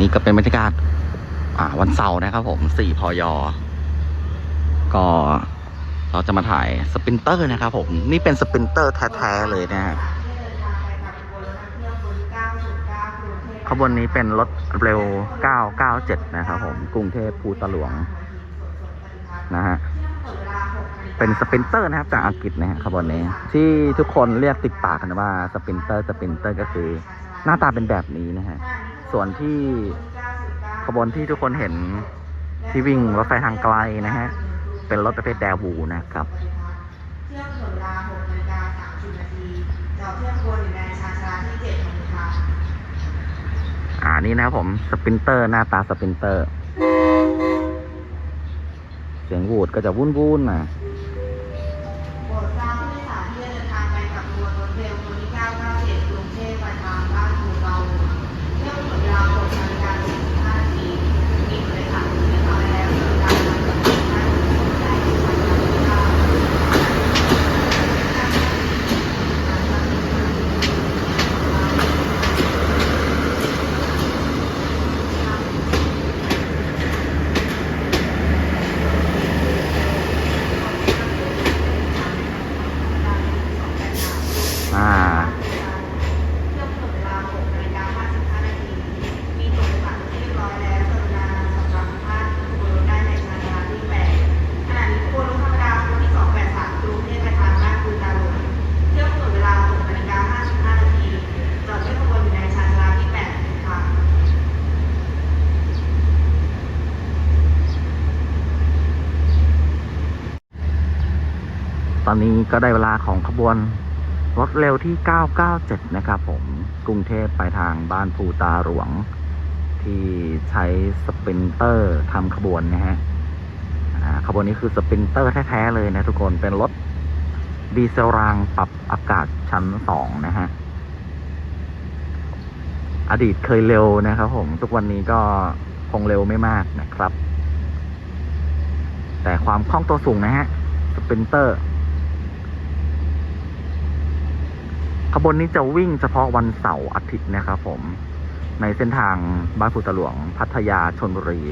นี่ก็เป็นบรรยากาศอ่าวันเสาร์นะครับผม4พยก็เราจะมาถ่ายสปินเตอร์นะครับผมนี่เป็นสปินเตอร์แท้ๆเลยนะฮะขบวนนี้เป็นรถเร็ว 997 นะครับผม กรุงเทพภูตะหลวง นะฮะ เป็นสปินเตอร์นะครับ จากอังกฤษนะฮะขบวนนี้ ที่ทุกคนเรียกติดปากกันว่าสปินเตอร์ สปินเตอร์ก็คือ หน้าตาเป็นแบบนี้นะฮะ ส่วนที่ขบวนที่ทุกคนเห็นที่วิ่งรถไฟทางไกลนะฮะ เป็นรถประเภทแดวูนะครับเที่ยวถนนเวลา6นาฬิกา30นาทีจอดเที่ยวขบวนอยู่ในชานชาลาที่7ของค่ะอ่านี่นะครับผมสปินเตอร์หน้าตาสปินเตอร์ เสียงวูดก็จะวุ่นวุ่นๆหน่อย โปรดทราบผู้โดยสารที่จะเดินทางไปกับขบวนรถเร็วขบวนที่997กรุงเทพไปทางบ้านภูเตาเที่ยวถนนเวลา6นาฬิกา45นาทีมีผู้โดยสารที่เดินทางไปแล้วเดินทางมาจากที่ท่าได้ที่วันที่9 อ่า เที่ยวถนนเวลา6นาฬิกา55นาที มีตัวโดยสารที่เรียบร้อยแล้วกรุณาสำหรับท่านขบวนรถได้ในชานชาลาที่8ขณะนี้ขบวนรถธรรมดาขบวนที่ 283กรุงเทพไปทางบ้านคูตาหลวงเที่ยวถนนเวลา6นาฬิกา55นาที จอดเที่ยวขบวนอยู่ในชานชาลาที่8ค่ะ ต อนนี้ก็ได้เวลาของขบวนรถเร็วที่ 997 นะครับผม กรุงเทพไปทางบ้านภูตาหลวง ที่ใช้สปินเตอร์ทำขบวนนะฮะขบวนนี้คือสปินเตอร์แท้ ๆ เลยนะทุกคน เป็นรถดีเซลรางปรับอากาศชั้นสองนะฮะ อดีตเคยเร็วนะครับผม ทุกวันนี้ก็คงเร็วไม่มากนะครับ แต่ความคล่องตัวสูงนะฮะ สปินเตอร์ ขบวนนี้จะวิ่งเฉพาะวันเสาร์อาทิตย์นะครับผมในเส้นทางบ้านภูตะหลวงพัทยาชนบุรี